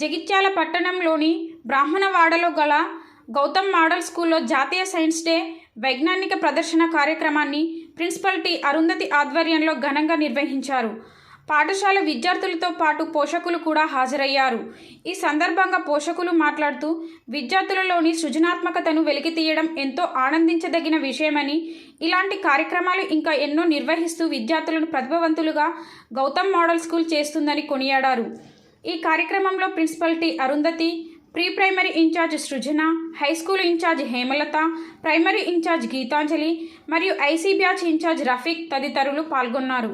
జగిత్యాల పట్టణంలోని బ్రాహ్మణవాడలో గల గౌతమ్ మోడల్ స్కూల్లో జాతీయ సైన్స్ డే వైజ్ఞానిక ప్రదర్శన కార్యక్రమాన్ని ప్రిన్సిపల్ టి అరుంధతి ఆధ్వర్యంలో ఘనంగా నిర్వహించారు. పాఠశాల విద్యార్థులతో పాటు పోషకులు కూడా హాజరయ్యారు. ఈ సందర్భంగా పోషకులు మాట్లాడుతూ విద్యార్థులలోని సృజనాత్మకతను వెలికితీయడం ఎంతో ఆనందించదగిన విషయమని ఇలాంటి కార్యక్రమాలు ఇంకా ఎన్నో నిర్వహిస్తూ విద్యార్థులను ప్రతిభావంతులుగా గౌతమ్ మోడల్ స్కూల్ చేస్తుందని కొనియాడారు. ఈ కార్యక్రమంలో principal T Arundhati pre primary incharge Srujana high school incharge Hemalatha primary incharge Geetanjali మరియు ఐసీ బ్యాచ్ ఇన్ఛార్జ్ రఫీక్ తదితరులు పాల్గొన్నారు.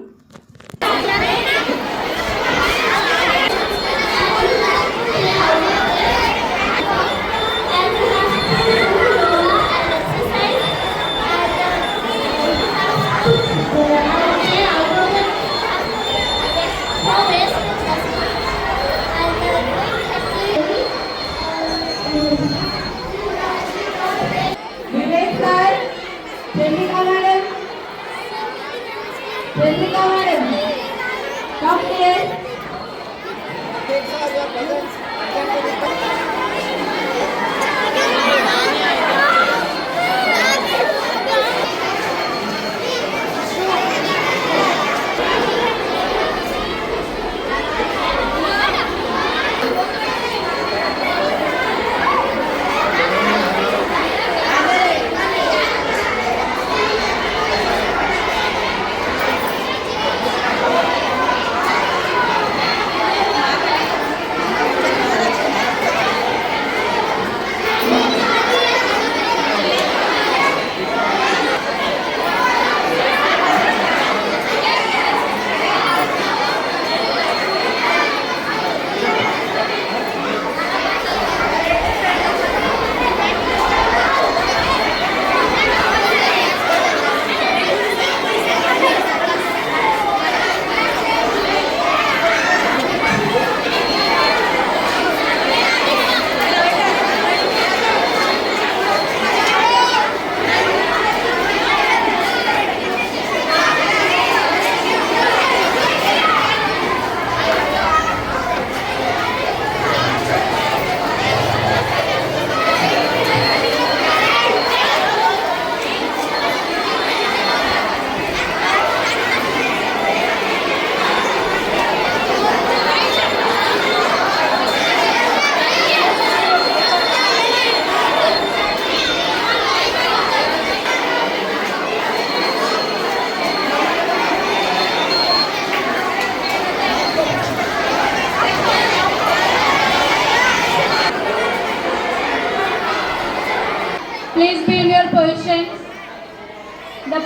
Hayır.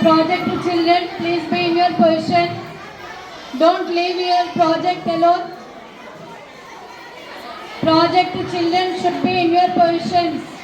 Project children, please be in your position. Don't leave your project alone. Project to children should be in your positions.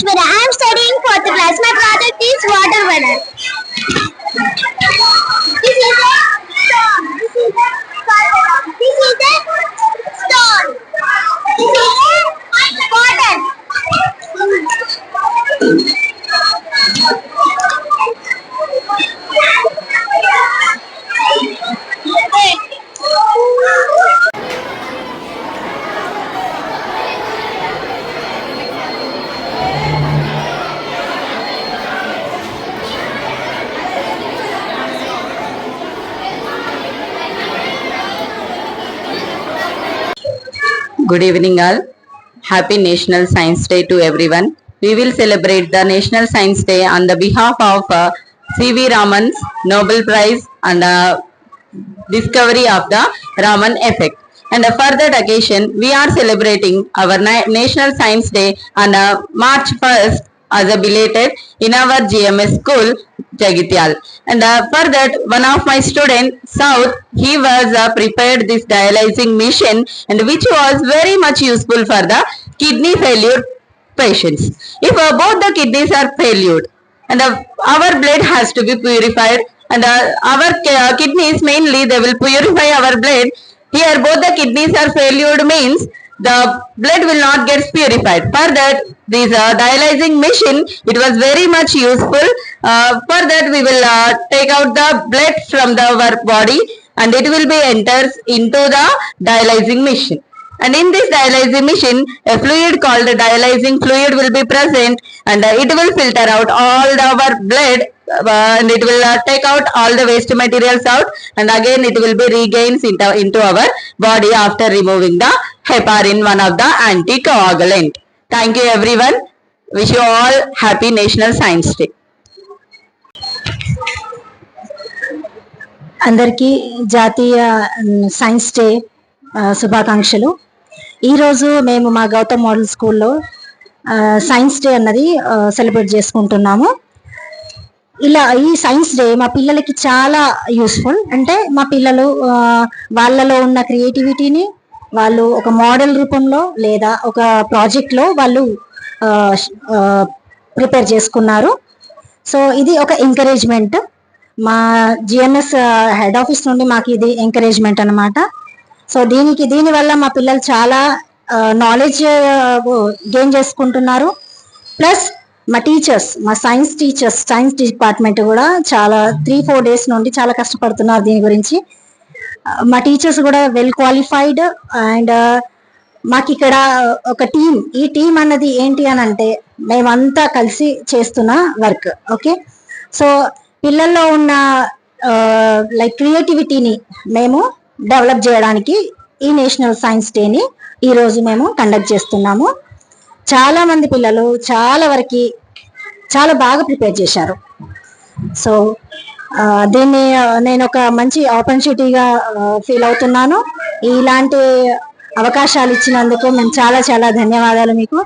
Ashwara. I am studying fourth class. My project is water balloon. Good evening, all. Happy National Science Day to everyone. We will celebrate the National Science Day on the behalf of uh, C.V. Raman's Nobel Prize and uh, discovery of the Raman effect. And uh, for that occasion, we are celebrating our Na- National Science Day on uh, March 1st as a belated in our GMS school, Jagityal. And uh, for that, one of my student, South, he was uh, prepared this dialyzing machine and which was very much useful for the kidney failure patients. If uh, both the kidneys are failed and uh, our blood has to be purified and uh, our uh, kidneys mainly they will purify our blood here both the kidneys are failed means the blood will not get purified. For that this uh, dialyzing machine it was very much useful. Uh, for that we will uh, take out the blood from the our body and it will be enters into the dialyzing machine and in this dialyzing machine, a fluid called dialyzing fluid will be present and uh, it will filter out all the, our blood uh, and it will uh, take out all the waste materials out and again it will be regains into, into our body after removing the heparin, one of the anticoagulant. Thank you everyone. Wish you all happy National Science Day. అందరికీ జాతీయ science day శుభాకాంక్షలు ఈరోజు మేము మా Gautam model స్కూల్లో science day అన్నది celebrate చేసుకుంటున్నాము. ఇలా ఈ సైన్స్ డే మా పిల్లలకి చాలా యూస్ఫుల్. అంటే మా పిల్లలు వాళ్ళలో ఉన్న క్రియేటివిటీని వాళ్ళు ఒక మోడల్ రూపంలో లేదా ఒక ప్రాజెక్ట్లో వాళ్ళు ప్రిపేర్ చేసుకున్నారు. సో ఇది ఒక ఎంకరేజ్మెంట్. మా జిఎన్ఎస్ హెడ్ ఆఫీస్ నుండి మాకు ఇది ఎంకరేజ్మెంట్ అన్నమాట. సో దీనికి దీనివల్ల మా పిల్లలు చాలా నాలెడ్జ్ గెయిన్ చేసుకుంటున్నారు. ప్లస్ మా టీచర్స్ మా సైన్స్ టీచర్స్ సైన్స్ డిపార్ట్మెంట్ కూడా చాలా త్రీ ఫోర్ డేస్ నుండి చాలా కష్టపడుతున్నారు దీని గురించి. మా టీచర్స్ కూడా వెల్ క్వాలిఫైడ్ అండ్ మాకు ఇక్కడ ఒక టీం ఈ టీం అన్నది ఏంటి అని అంటే మేమంతా కలిసి చేస్తున్న వర్క్ ఓకే సో పిల్లల్లో ఉన్న లైక్ క్రియేటివిటీని మేము డెవలప్ చేయడానికి ఈ నేషనల్ సైన్స్ డేని ఈరోజు మేము కండక్ట్ చేస్తున్నాము. చాలా మంది పిల్లలు చాలా వరకు చాలా బాగా ప్రిపేర్ చేశారు. సో దీన్ని నేను ఒక మంచి ఆపర్చునిటీగా ఫీల్ అవుతున్నాను. ఇలాంటి అవకాశాలు ఇచ్చినందుకు మేము చాలా చాలా ధన్యవాదాలు మీకు.